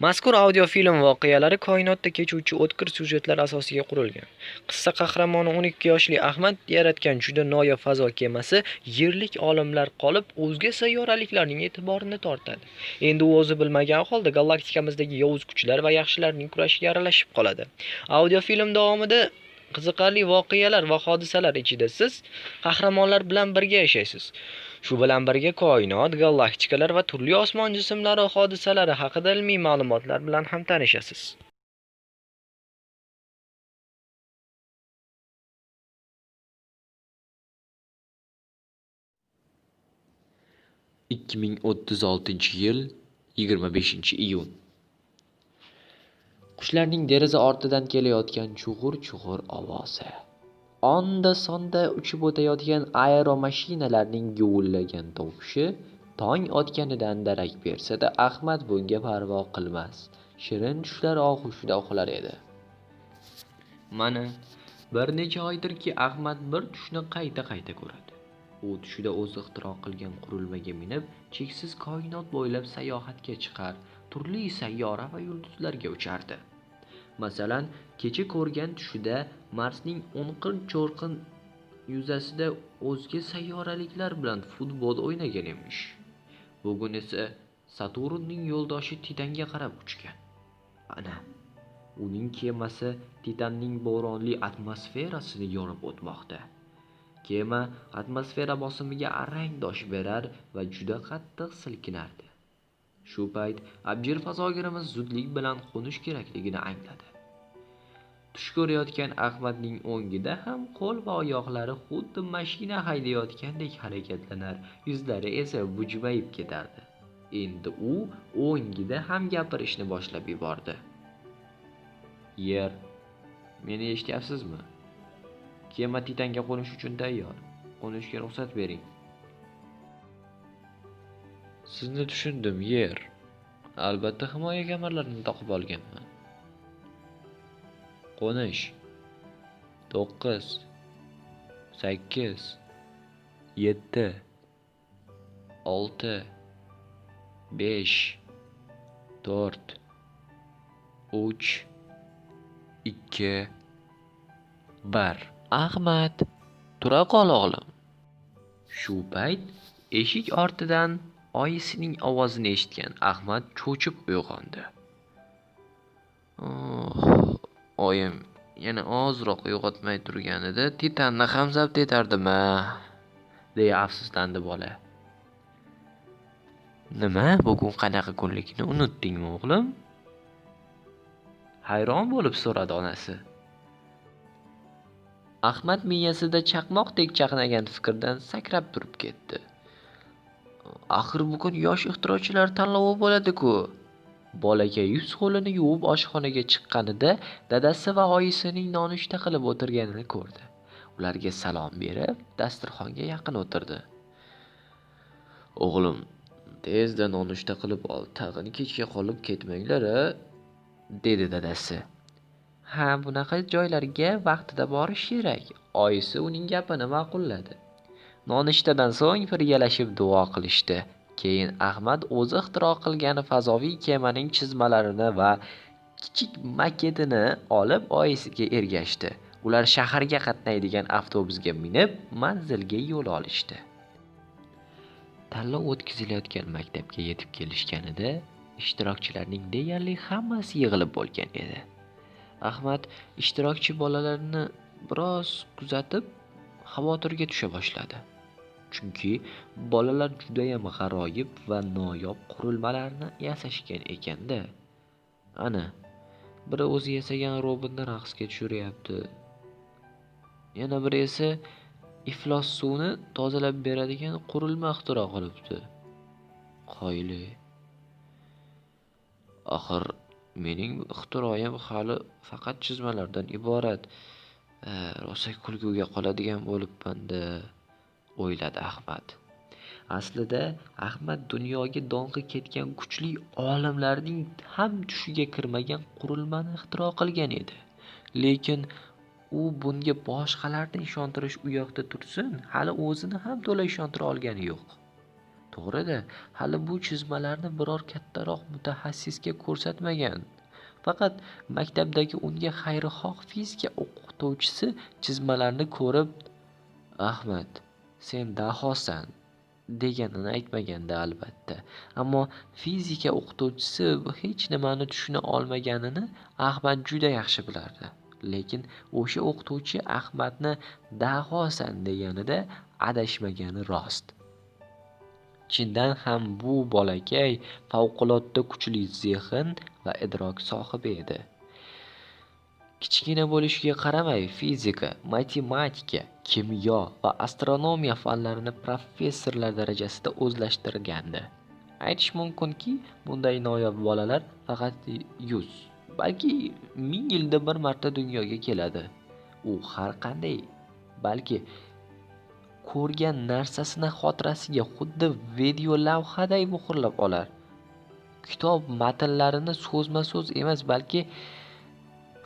Mazkur audio film voqealari koinotda kechuvchi o'tkir syujetlar asosiga qurilgan. Qissa qahramoni 12 yoshli Ahmad yaratgan juda noyob fazo kemasi yerlik olimlar qolib o'zga sayyoraliklarning e'tiborini tortadi. Endi u o'zi bilmagan holda galaktikamizdagi yovuz kuchlar va yaxshilarning kurashiga aralashib qoladi. Audio film davomida qiziqarli voqealar va hodisalar ichida siz qahramonlar bilan birga yashaysiz. Shu bilan birga koinot, galaktikalar va turli osmon jismlari hodisalari haqida ilmiy ma'lumotlar bilan ham tanishasiz. ikki ming o'ttiz oltinchi yil yigirma beshinchi iyun qushlarning deraza ortidan kelayotgan chug'ur chug'ur ovozi onda sonda uchib o'tayotgan aeromashinalarning guvillagan tovushi tong otganidan darak bersa-da ahmad bunga parvo qilmas. Shirin tushlar og'ushida uxlar edi. Mana bir necha oydirki ahmad bir tushni qayta qayta ko'radi. U tushida o'zi ixtiro qilgan qurilmaga minib cheksiz koinot bo'ylab sayohatga chiqar turli sayyora va yulduzlarga uchardi. Masalan kecha ko'rgan tushida marsning o'nqir cho'rqin yuzasida o'zga sayyoraliklar bilan futbol o'ynagan emish. Bugun esa saturnning yo'ldoshi titanga qarab uchgan. Ana uning kemasi titanning bo'ronli atmosferasini yorib o'tmoqda. Kema atmosfera bosimiga arang dosh berar va juda qattiq silkinardi. Shu payt abjir fazogirimiz zudlik bilan qo'nish kerakligini angladi. Tush ko'rayotgan ahmadning o'ngida ham qo'l va oyoqlari xuddi mashina haydayotgandek harakatlanar yuzlari esa bujmayib ketardi. Endi u o'ngida ham gapirishni boshlab yubordi. Yer meni eshityapsizmi? Kema titanga qo'nish uchun tayyor. Qo'nishga ruxsat bering. Sizni tushundim yer. Albatta himoya kamarlarini taqib olganman. Qo'nish to'qqiz sakkiz yetti olti besh to'rt uch ikki bir. Ahmad tura qol o'g'lim. Shu payt eshik ortidan oyisining ovozini eshitgan ahmad cho'chib uyg'ondi. Oh, oyim yana ozroq uyg'otmay turganida titanni ham zabt etardim a deya afsuslandi bola. Nima bugun qanaqa kunligini unutdingmi o'g'lim? Hayron bo'lib so'radi onasi. Ahmad miyasida chaqmoqdek chaqnagan fikrdan sakrab turib ketdi. Axir bugun yosh ixtirochilar tanlovi bo'ladi-ku. Bolakay yuz qo'lini yuvib oshxonaga chiqqanida dadasi va oyisining nonushta qilib o'tirganini ko'rdi. Ularga salom berib dasturxonga yaqin o'tirdi. O'g'lim tezda nonushta qilib ol tag'in kechga qolib ketmanglar a dedi dadasi. Ha bunaqa joylarga vaqtida borish kerak oyisi uning gapini ma'qulladi. Nonushtadan so'ng birgalashib duo qilishdi. Keyin ahmad o'zi ixtiro qilgan fazoviy kemaning chizmalarini va kichik maketini olib oyisiga ergashdi. Ular shaharga qatnaydigan avtobusga minib manzilga yo'l olishdi. Tanlov o'tkazilayotgan maktabga yetib kelishganida ishtirokchilarning deyarli hammasi yig'ilib bo'lgan edi. Ahmad ishtirokchi bolalarni biroz kuzatib xavotirga tusha boshladi. Chunki bolalar judayam g'aroyib va noyob qurilmalarni yasashgan ekanda. Ana biri o'zi yasagan robotni raqsga tushiryapti. Yana biri esa iflos suvni tozalab beradigan qurilma ixtiro qilibdi. Qoyili. Axir mening ixtiroyim hali faqat chizmalardan iborat. Э, rosa kulguga qoladigan bo'libmanda o'yladi ahmad. Aslida ahmad dunyoga dong'i ketgan kuchli olimlarning ham tushiga kirmagan qurilmani ixtiro qilgan edi. Lekin u bunga boshqalarni ishontirish u yoqda tursin hali o'zini ham to'la ishontira olgani yo'q. To'g'rida hali bu chizmalarni biror kattaroq mutaxassisga ko'rsatmagan. Faqat maktabdagi unga xayrixoh fizika o'qituvchisi chizmalarni ko'rib ahmad sen dahosan deganini aytmagandi albatta. Ammo fizika o'qituvchisi hech nimani tushuna olmaganini ahmad juda yaxshi bilardi. Lekin o'sha o'qituvchi ahmadni dahosan deganida adashmagani rost. Chindan ham bu bolakay favqulodda kuchli zehn va idrok sohibi edi. Kichkina bo'lishiga qaramay fizika matematika kimyo va astronomiya fanlarini professorlar darajasida o'zlashtirgandi. Aytish mumkinki bunday noyob bolalar faqat yuz balki ming yilda bir marta dunyoga keladi. U har qanday balki ko'rgan narsasini xotirasiga xuddi videolavhaday muhrlab olar. Kitob matnlarini so'zma so'z emas balki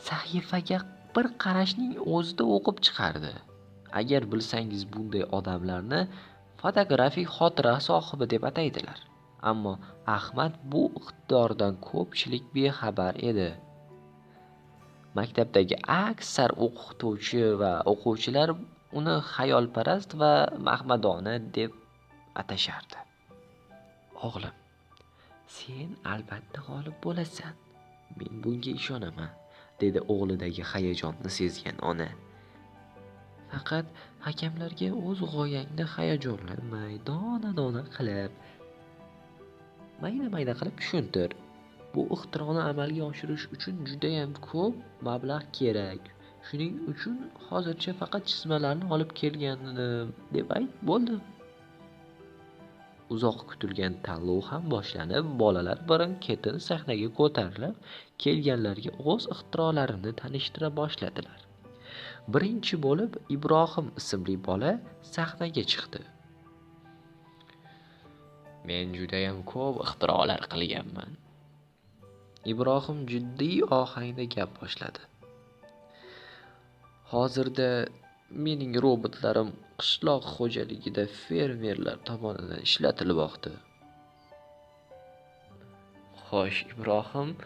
sahifaga bir qarashning o'zida o'qib chiqardi. Agar bilsangiz bunday odamlarni fotografik xotira sohibi deb ataydilar. Ammo ahmad bu iqtidordan ko'pchilik bexabar edi. Maktabdagi aksar o'qituvchi va o'quvchilar uni xayolparast va mahmadona deb atashardi. O'g'lim sen albatta g'olib bo'lasan. Men bunga ishonaman. Dedi o'g'lidagi hayajonni sezgan ona. Faqat hakamlarga o'z g'oyangni hayajonlanmay dona dona qilib mayna mayda qilib tushuntir. Bu ixtironi amalga oshirish uchun judayam ko'p mablag' kerak. Shuning uchun hozircha faqat chizmalarni olib kelgandim deb ayt bo'ldi. Uzoq kutilgan tanlov ham boshlanib bolalar birin ketin sahnaga ko'tarilib kelganlarga o'z ixtirolarini tanishtira boshladilar. Birinchi bo'lib ibrohim ismli bola sahnaga chiqdi. Men judayam ko'p ixtirolar qilganman. Ibrohim jiddiy ohangda gap boshladi. Hozirda mening robotlarim qishloq xo'jaligida fermerlar tomonidan ishlatilmoqda. Xo'sh ibrohim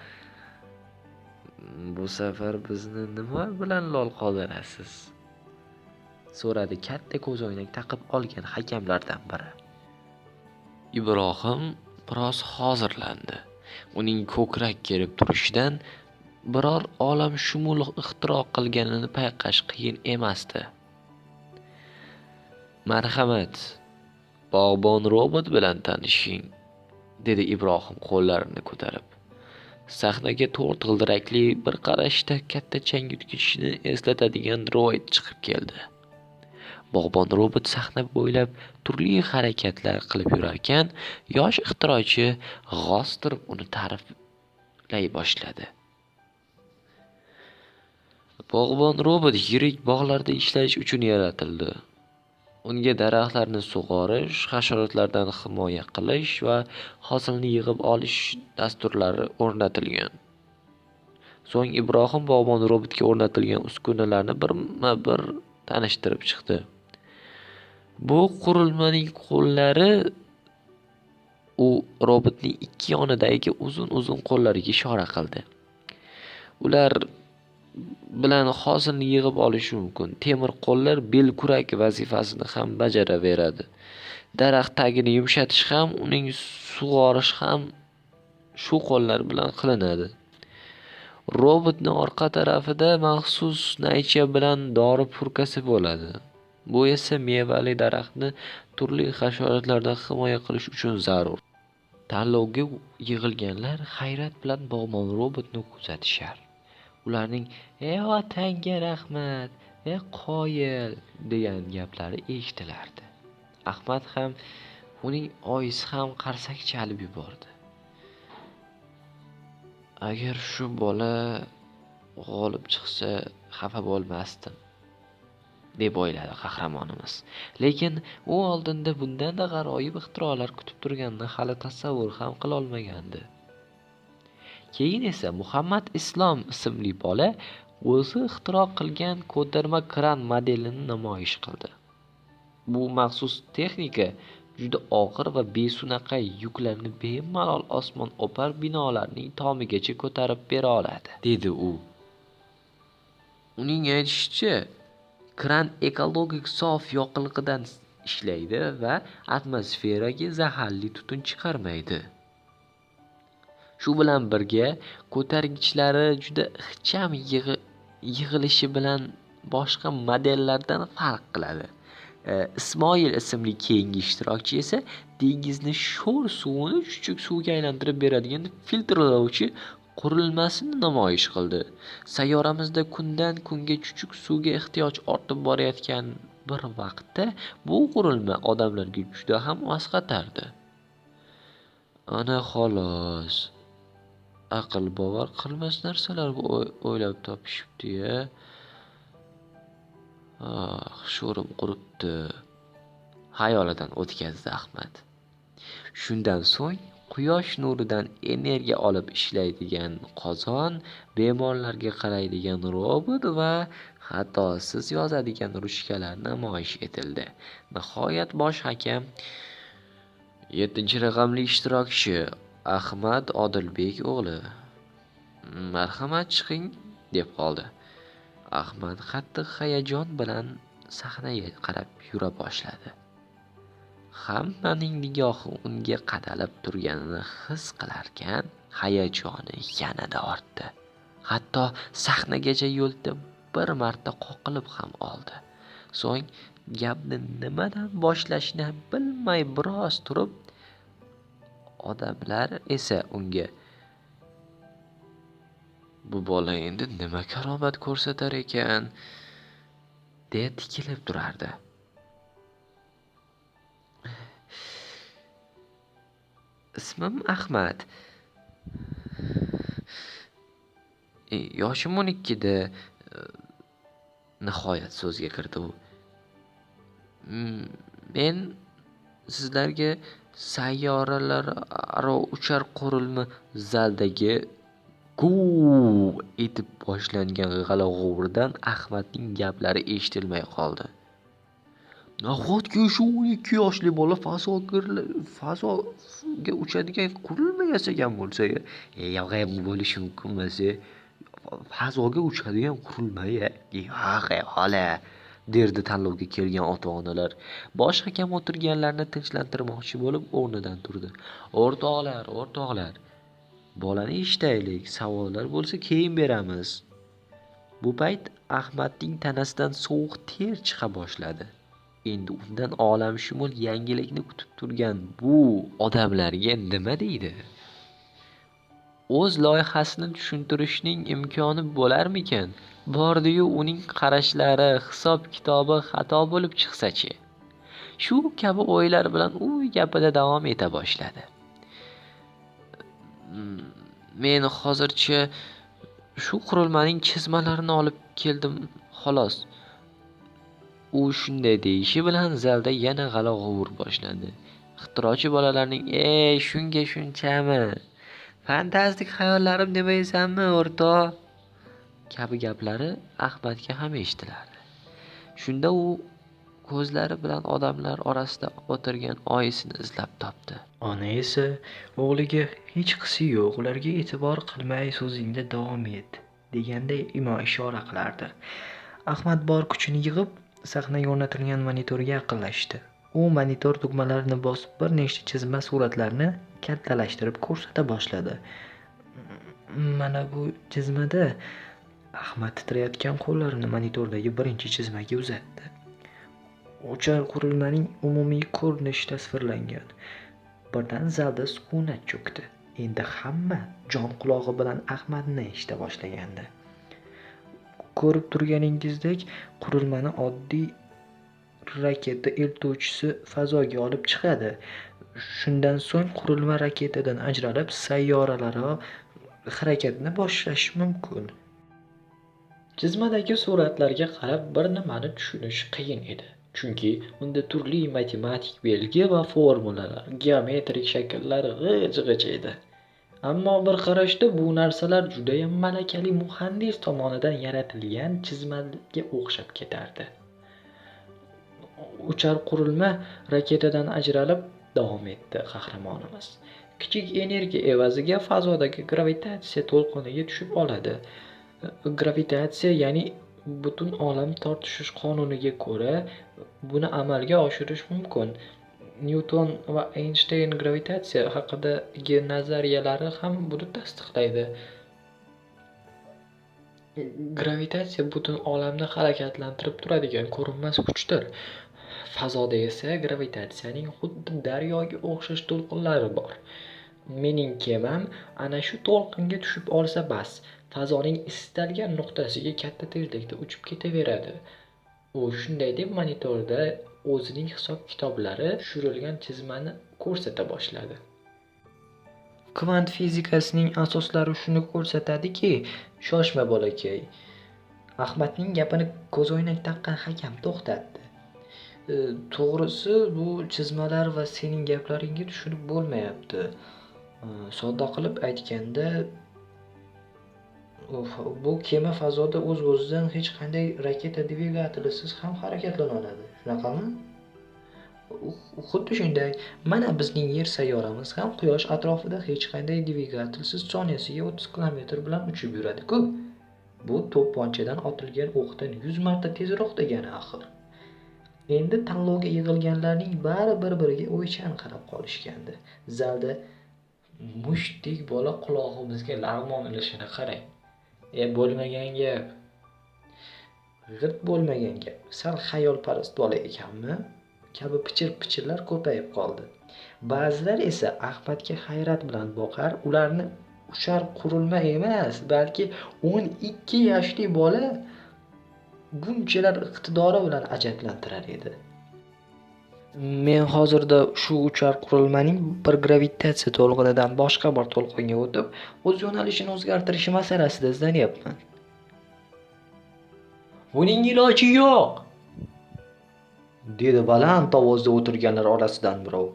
bu safar bizni nima bilan lol qoldirasiz? So'radi katta ko'zoynak taqib olgan hakamlardan biri. Ibrohim biroz hozirlandi. Uning ko'krak kerib turishidan biror olamshumul ixtiro qilganini payqash qiyin emasdi. Marhamat bog'bon robot bilan tanishing dedi ibrohim qo'llarini ko'tarib. Sahnaga to'rt g'ildirakli bir qarashda katta changyutgichni eslatadigan droid chiqib keldi. Bog'bon robot sahna bo'ylab turli harakatlar qilib yurarkan yosh ixtirochi g'ostirib uni ta'riflay boshladi. Bog'bon robot yirik bog'larda ishlash uchun yaratildi. Unga daraxtlarni sug'orish hasharotlardan himoya qilish va hosilni yig'ib olish dasturlari o'rnatilgan. So'ng ibrohim bog'bon robotga o'rnatilgan uskunalarni birma bir tanishtirib chiqdi. Bu qurilmaning qo'llari u robotning ikki yonidagi uzun uzun qo'llariga ishora qildi. Ular bilan hosilni yig'ib olishi mumkin. Temir qo'llar belkurak vazifasini ham bajaraveradi. Daraxt tagini yumshatish ham uning sug'orish ham shu qo'llar bilan qilinadi. Robotni orqa tarafida maxsus naycha bilan dori purkasi bo'ladi. Bu esa mevali daraxtni turli hasharotlardan himoya qilish uchun zarur. Tanlovga yig'ilganlar hayrat bilan bog'bon robotni kuzatishar. Ularning ey vatanga rahmat ey qoyil degan gaplari eshitilardi. Ahmad ham uning oyisi ham qarsak chalib yubordi. Agar shu bola g'olib chiqsa xafa bo'lmasdim deb o'yladi qahramonimiz. Lekin u oldinda bundanda g'aroyib ixtirolar kutib turganini hali tasavvur ham qilolmagandi. Keyin esa muhammad islom ismli bola o'zi ixtiro qilgan ko'tarma kran modelini namoyish qildi. Bu maxsus texnika juda og'ir va besunaqay yuklarni bemalol osmon opar binolarning tomigacha ko'tarib bera oladi dedi u. Uning aytishicha kran ekologik sof yoqilg'idan ishlaydi va atmosferaga zaharli tutun chiqarmaydi. Shu bilan birga ko'targichlari juda ixcham yig'ilishi bilan boshqa modellardan farq qiladi. E, Ismoil ismli keyingi ishtirokchi esa dengizni sho'r suvini chuchuk suvga aylantirib beradigan filtrlovchi qurilmasini namoyish qildi. Sayyoramizda kundan kunga chuchuk suvga ehtiyoj ortib borayotgan bir vaqtda bu qurilma odamlarga juda ham asqatardi. Ana xolos. Aql bovar qilmas narsalarni o'ylab topishibdi ya ah sho'rim quribdi. Xayolidan o'tkazdi ahmad. Shundan so'ng quyosh nuridan energiya olib ishlaydigan qozon bemorlarga qaraydigan robot va xatosiz yozadigan ruchkalar namoyish etildi. Nihoyat bosh hakam yettinchi raqamli ishtirokchi ahmad odilbek o'g'li. Marhamat chiqing deb qoldi. Ahmad qattiq hayajon bilan sahnaga qarab yura boshladi. Hammaning nigohi unga qadalib turganini his qilarkan hayajoni yanada ortdi. Hatto sahnagacha yo'lda bir marta qoqilib ham oldi. So'ng gapni nimadan boshlashni bilmay biroz turib odamlar esa unga bu bola endi nima karomat ko'rsatar ekan? deya tikilib turardi. Ismim ahmad. E, yoshim o'n ikkida e, nihoyat so'zga kirdi u. Men sizlarga sayyoralararo uchar qurilma zaldagi guv etib boshlangan g'ala-g'ovurdan ahmadning gaplari eshitilmay qoldi. Nahotki shu o'n ikki yoshli bola fazoga uchadigan qurilma yasagan bo'lsa e, e, yo'q bo'lishi mumkin emas fazoga uchadigan qurilma yo'q xola. Derdi tanlovga kelgan ota onalar bosh hakam o'tirganlarni tinchlantirmoqchi bo'lib o'rnidan turdi. O'rtoqlar o'rtoqlar bolani eshitaylik savollar bo'lsa keyin beramiz. Bu payt ahmadning tanasidan sovuq ter chiqa boshladi. Endi undan olamshumul yangilikni kutib turgan bu odamlarga nima deydi? O'z loyihasini tushuntirishning imkoni bo'larmikan? Bordiyu uning qarashlari hisob kitobi xato bo'lib chiqsachi? Shu kabi o'ylar bilan u gapida davom eta boshladi. Mm, men hozircha shu qurilmaning chizmalarini olib keldim xolos. U shunday deyishi bilan zalda yana g'ala g'ovur boshlandi ixtirochi bolalarning e shunga shunchami? Fantastik xayollarim demaysanmi o'rtoq kabi gaplari ahmadga ham eshitilardi. Shunda u ko'zlari bilan odamlar orasida o'tirgan oyisini izlab topdi. Ona esa o'g'liga hech qisi yo'q ularga e'tibor qilmay so'zingda davom et deganday imo ishora qilardi. Ahmad bor kuchini yig'ib sahnaga o'rnatilgan monitorga yaqinlashdi. U monitor tugmalarini bosib bir nechta chizma suratlarni kattalashtirib ko'rsata boshladi. Mana bu chizmada ahmad titrayotgan qo'llarini monitordagi birinchi chizmaga uzatdi. Uchar qurilmaning umumiy ko'rinishi tasvirlangan. Birdan zalda sukunat cho'kdi. Endi hamma jon qulog'i bilan ahmadni eshita boshlagandi. Ko'rib turganingizdek qurilmani oddiy raketa eltuvchisi fazoga olib chiqadi. Shundan so'ng qurilma raketadan ajralib sayyoralararo harakatni boshlashi mumkin. Chizmadagi suratlarga qarab bir nimani tushunish qiyin edi. Chunki unda turli matematik belgi va formulalar geometrik shakllar g'ij g'ij edi. Ammo bir qarashda bu narsalar judayam malakali muhandis tomonidan yaratilgan chizmaga o'xshab ketardi. Uchar qurilma raketadan ajralib davom etdi qahramonimiz. Kichik energiya evaziga fazodagi gravitatsiya to'lqiniga tushib oladi. Gravitatsiya ya'ni butun olam tortishish qonuniga ko'ra buni amalga oshirish mumkin. Nyuton va eynshteyn gravitatsiya haqidagi nazariyalari ham buni tasdiqlaydi. Gravitatsiya butun olamni harakatlantirib turadigan ko'rinmas kuchdir. Fazoda esa gravitatsiyaning xuddi daryoga o'xshash to'lqinlari bor. Mening kemam ana shu to'lqinga tushib olsa bas fazoning istalgan nuqtasiga katta tezlikda uchib ketaveradi. U shunday deb monitorda o'zining hisob kitoblari tushirilgan chizmani ko'rsata boshladi. Kvant fizikasining asoslari shuni ko'rsatadiki shoshma bolakay ahmadning gapini ko'zoynak taqqan hakam to'xtatdi. To'g'risi bu chizmalar va sening gaplaringga tushunib bo'lmayapti. Sodda qilib aytganda bu kema fazoda o'z o'zidan hech qanday raketa dvigatelisiz ham harakatlana oladi shunaqami xuddi shunday. Mana bizning yer sayyoramiz ham quyosh atrofida hech qanday dvigatelsiz soniyasiga o'ttiz kilometr bilan uchib yuradi-ku. Bu to'pponchadan otilgan o'qdan yuz marta tezroq degani axir. Endi tanlovga yig'ilganlarning bari bir biriga o'ychan qarab qolishgandi. Zalda mushtdek bola qulog'imizga lag'mon ilishini qarang. E bo'lmagan gap. G'irt bo'lmagan gap. Sal xayolparast bola ekanmi? Kabi pichir pichirlar ko'payib qoldi. Ba'zilar esa ahmadga hayrat bilan boqar ularni uchar qurilma emas balki o'n ikki yoshli bola bunchalar iqtidori bilan ajablantirar edi. Men hozirda shu uchar qurilmaning bir gravitatsiya to'lqinidan boshqa bir to'lqinga o'tib o'z yo'nalishini o'zgartirishi masalasida izlanyapman. Buning iloji yo'q! Dedi baland ovozda o'tirganlar orasidan birov.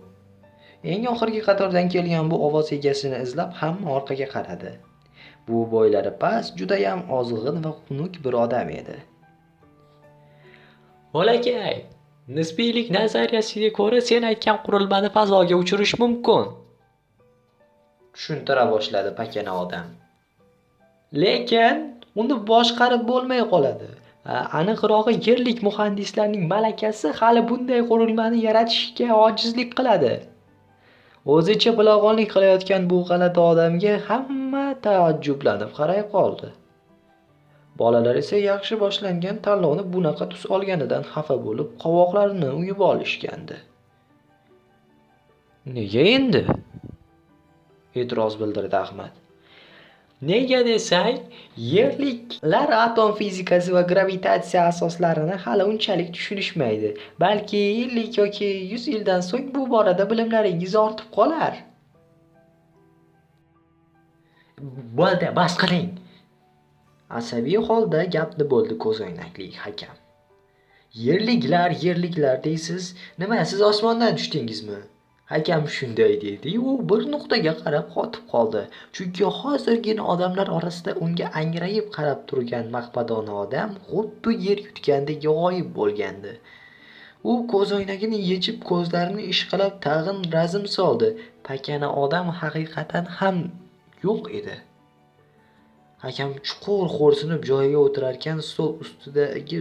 Eng oxirgi qatordan kelgan bu ovoz egasini izlab hamma orqaga qaradi. Bu bo'ylari past judayam ozg'in va xunuk bir odam edi Bolakay, nisbiylik nazariyasiga ko'ra sen aytgan qurilmani fazoga uchirish mumkin. tushuntira boshladi pakana odam. Lekin uni boshqarib bo'lmay qoladi. Aniqrog'i yerlik muhandislarning malakasi hali bunday qurilmani yaratishga ojizlik qiladi. O'zicha bilag'onlik qilayotgan bu g'alati odamga hamma taajjublanib qaray qoldi. Bolalar esa yaxshi boshlangan tanlovni bunaqa tus olganidan xafa bo'lib qovoqlarini uyib olishgandi. Nega endi? E'tiroz bildirdi ahmad. Nega desang yerliklar atom fizikasi va gravitatsiya asoslarini hali unchalik tushunishmaydi balki ellik yoki yuz yildan so'ng bu borada bilimlaringiz ortib qolar. Bo'ldi bas qiling asabiy holda gapni bo'ldi ko'zoynakli hakam. Yerliklar yerliklar deysiz nima siz osmondan tushdingizmi? Hakam shunday dedi u bir nuqtaga qarab qotib qoldi. Chunki hozirgina odamlar orasida unga angrayib qarab turgan maqbadona odam xuddi yer yutgandek g'oyib bo'lgandi. U ko'zoynagini yechib ko'zlarini ishqalab tag'in razm soldi. Pakana odam haqiqatan ham yo'q edi. Hakam chuqur xo'rsinib joyiga o'tirarkan stol ustidagi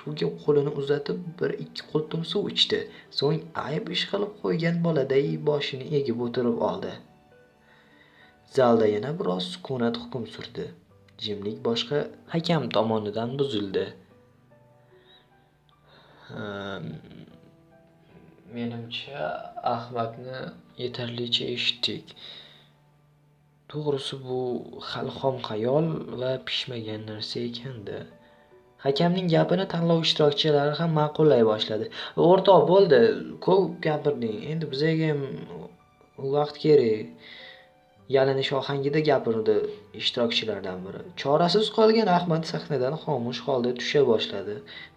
suvga qo'lini uzatib bir ikki qultum suv ichdi. So'ng ayb ish qilib qo'ygan boladay boshini egib o'tirib oldi. Zalda yana biroz sukunat hukm surdi. Jimlik boshqa hakam tomonidan buzildi. Menimcha ahmadni yetarlicha eshitdik. To'g'risi bu hali xom xayol va pishmagan narsa ekanda. Hakamning gapini tanlov ishtirokchilari ham ma'qullay boshladi. O'rtoq bo'ldi ko'p gapirding endi bizaga ham vaqt kerak. Yalinish ohangida gapirdi ishtirokchilardan biri. Chorasiz qolgan ahmad sahnadan xomush holda tusha boshladi.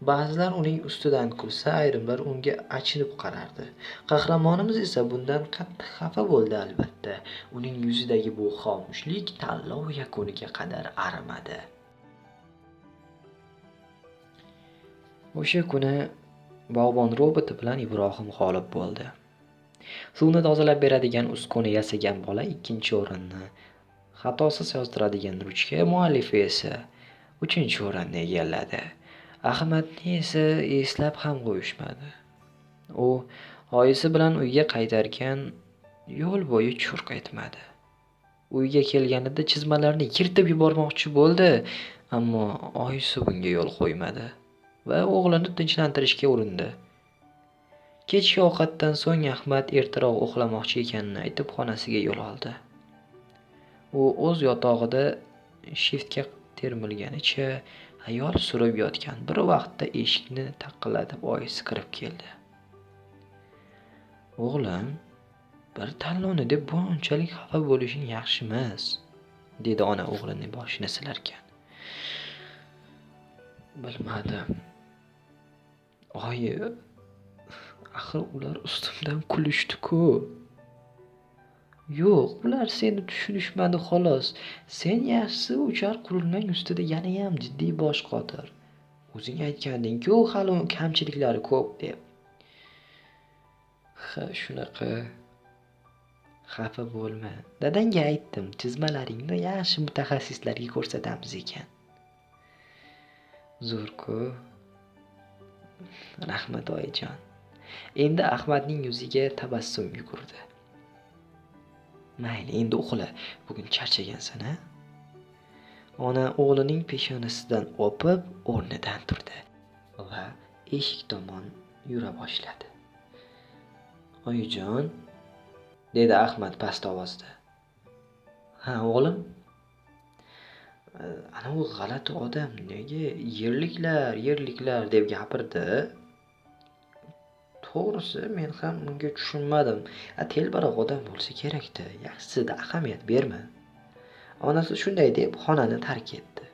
Ba'zilar uning ustidan kulsa ayrimlar unga achinib qarardi. Qahramonimiz esa bundan qattiq xafa bo'ldi albatta. Uning yuzidagi bu xomushlik tanlov yakuniga qadar arimadi o'sha kuni bog'bon roboti bilan ibrohim g'olib bo'ldi. Suvni tozalab beradigan uskuna yasagan bola ikkinchi o'rinni xatosiz yozdiradigan ruchka muallifi esa uchinchi o'rinni egalladi. Ahmadni esa eslab ham qo'yishmadi. U oyisi bilan uyga qaytarkan yo'l bo'yi churq etmadi. Uyga kelganida chizmalarini yirtib yubormoqchi bo'ldi ammo oyisi bunga yo'l qo'ymadi va o'g'lini tinchlantirishga urindi. Kechki ovqatdan so'ng ahmad ertaroq uxlamoqchi ekanini aytib xonasiga yo'l oldi. U o'z yotog'ida shiftga termilganicha ayol surib yotgan. Bir vaqtda eshikni taqillatib oyisi kirib keldi. O'g'lim bir tanlovni deb bunchalik xafa bo'lishing yaxshi emas dedi ona o'g'lining boshini silarkan. Bilmadim. Oyi axir ular ustimdan kulishdi-ku. Yo'q ular seni tushunishmadi xolos. Sen yaxshisi uchar qurilmang ustida yanayam jiddiy bosh qotir. O'zing aytganding hali kamchiliklari ko'p deb. Ha shunaqa. Xafa bo'lma. Dadangga aytdim chizmalaringni yaxshi mutaxassislarga ko'rsatamiz ekan. Zo'rku. Rahmat oyijon. Endi ahmadning yuziga tabassum yugurdi. Mayli endi uxla bugun charchagansan a ona o'g'lining peshonasidan o'pib o'rnidan turdi va eshik tomon yura boshladi. Oyijon dedi ahmad past ovozda. Ha o'g'lim? Anavi g'alati odam nega yerliklar yerliklar deb gapirdi? To'g'risi men ham unga tushunmadim. Telbaroq odam bo'lsa kerakda. Yaxshisida ahamiyat berma. Onasi shunday deb xonani tark etdi.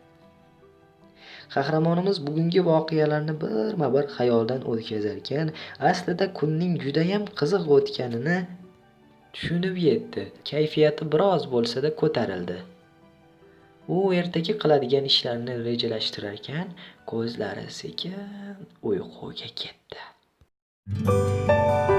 Qahramonimiz bugungi voqealarni birma bir xayoldan o'tkazarkan aslida kunning judayam qiziq o'tganini tushunib yetdi. Kayfiyati biroz bo'lsada ko'tarildi. U ertaga qiladigan ishlarini rejalashtirarkan ko'zlari sekin uyquga ketdi. you